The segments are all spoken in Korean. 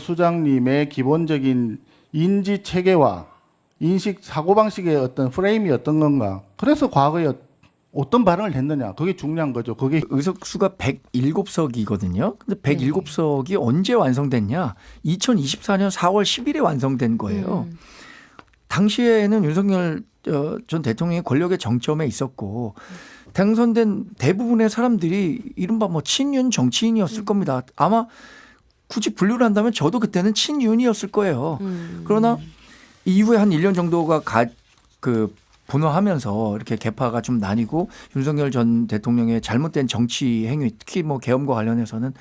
수장님의 기본적인 인지 체계와 인식 사고 방식의 어떤 프레임이 어떤 건가? 그래서 과거에 어- 어떤 발언을 했느냐? 그게 중요한 거죠. 그게 의석수가 107석이거든요. 근데 107석이 언제 완성됐냐? 2024년 4월 10일에 완성된 거예요. 음. 당시에는 윤석열 어, 전 대통령이 권력의 정점에 있었고 당선된 대부분의 사람들이 이른바 뭐 친윤 정치인이었을 겁니다. 아마 굳이 분류를 한다면 저도 그때는 친윤이었을 거예요. 음. 그러나 이후에 한 1년 정도가 가, 그 분화하면서 이렇게 개파가 좀 나뉘고 윤석열 전 대통령의 잘못된 정치 행위 특히 뭐 계엄과 관련해서는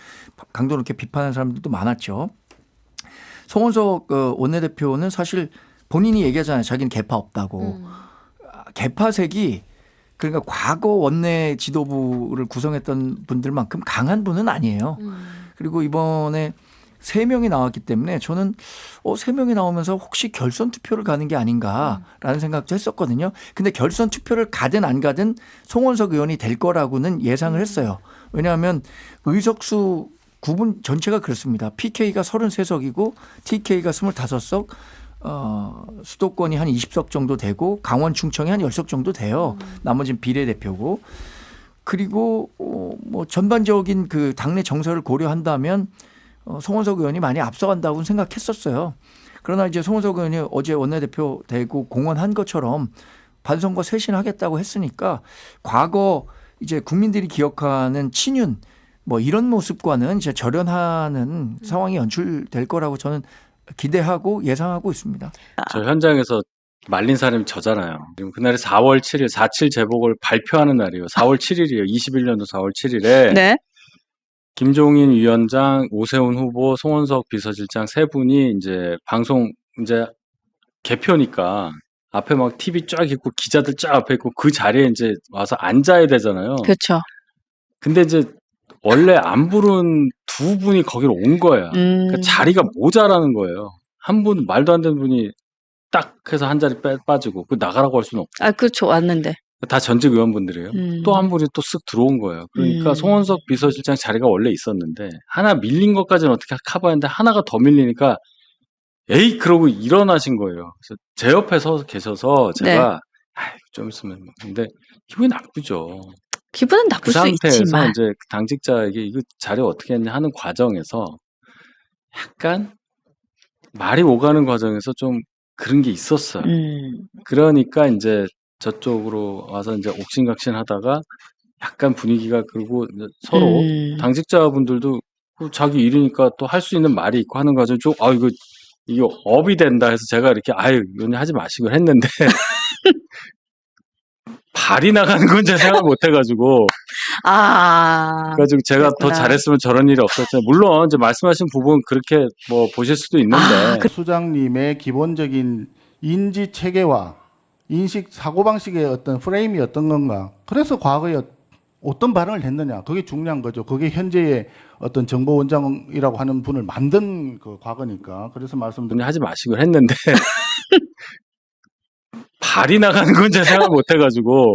강도 높게 비판하는 사람들도 많았죠. 송원석 어, 원내대표는 사실 본인이 얘기하잖아요. 자기는 개파 없다고. 음. 개파색이 그러니까 과거 원내 지도부를 구성했던 분들만큼 강한 분은 아니에요. 음. 그리고 이번에 세 명이 나왔기 때문에 저는 어, 세 명이 나오면서 혹시 결선 투표를 가는 게 아닌가라는 생각도 했었거든요. 근데 결선 투표를 가든 안 가든 송원석 의원이 될 거라고는 예상을 했어요. 왜냐하면 의석수 구분 전체가 그렇습니다. PK가 33석이고 TK가 25석, 어, 수도권이 한 20석 정도 되고 강원 충청이 한 10석 정도 돼요. 나머지는 비례대표고. 그리고 어, 뭐 전반적인 그 당내 정서를 고려한다면 어, 송원석 의원이 많이 앞서간다고 생각했었어요. 그러나 이제 송원석 의원이 어제 원내대표 되고 공언한 것처럼 반성과 쇄신하겠다고 했으니까 과거 이제 국민들이 기억하는 친윤 뭐 이런 모습과는 이제 절연하는 상황이 연출될 거라고 저는 기대하고 예상하고 있습니다. 저 현장에서 말린 사람이 저잖아요. 지금 그날이 4월 7일 4.7 제복을 발표하는 날이에요. 4월 7일이에요. 21년도 4월 7일에 네. 김종인 위원장, 오세훈 후보, 송원석 비서실장 세 분이 이제 방송 이제 개표니까 앞에 막 TV 쫙 있고 기자들 쫙 앞에 있고 그 자리에 이제 와서 앉아야 되잖아요. 그렇죠. 근데 이제 원래 안 부른 두 분이 거기로 온 거야. 음. 그러니까 자리가 모자라는 거예요. 한 분 말도 안 되는 분이 딱 해서 한 자리 빼, 빠지고 그 나가라고 할 수는 없고 아, 그렇죠. 왔는데. 다 전직 의원분들이에요. 음. 또 한 분이 또 쓱 들어온 거예요. 그러니까 음. 송원석 비서실장 자리가 원래 있었는데 하나 밀린 것까지는 어떻게 커버했는데 하나가 더 밀리니까 에이 그러고 일어나신 거예요. 그래서 제 옆에 서 계셔서 네. 제가 아이 좀 있으면 뭐. 근데 기분이 나쁘죠. 기분은 그 나쁠 수 상태에서 있지만. 이제 그 당직자에게 이거 자리 어떻게 했냐 하는 과정에서 약간 말이 오가는 과정에서 좀 그런 게 있었어요. 음. 그러니까 이제 저쪽으로 와서 이제 옥신각신 하다가 약간 분위기가 그리고 서로 음. 당직자분들도 그 자기 일이니까 또 할 수 있는 말이 있고 하는 과정 좀, 아, 이거, 이게 업이 된다 해서 제가 이렇게, 아유, 이건 하지 마시고 했는데, 발이 나가는 건 제가 생각 못 해가지고, 아. 그래가지고 제가 더 그랬구나. 잘했으면 저런 일이 없었죠. 물론, 이제 말씀하신 부분 그렇게 뭐 보실 수도 있는데, 아, 그 수장님의 기본적인 인지 체계와 인식 사고 방식의 어떤 프레임이 어떤 건가? 그래서 과거에 어- 어떤 발언을 했느냐? 그게 중요한 거죠. 그게 현재의 어떤 정보 원장이라고 하는 분을 만든 그 과거니까. 그래서 말씀드린 분이 하지 마시고 했는데, 발이 나가는 건 제가 생각 못 해가지고,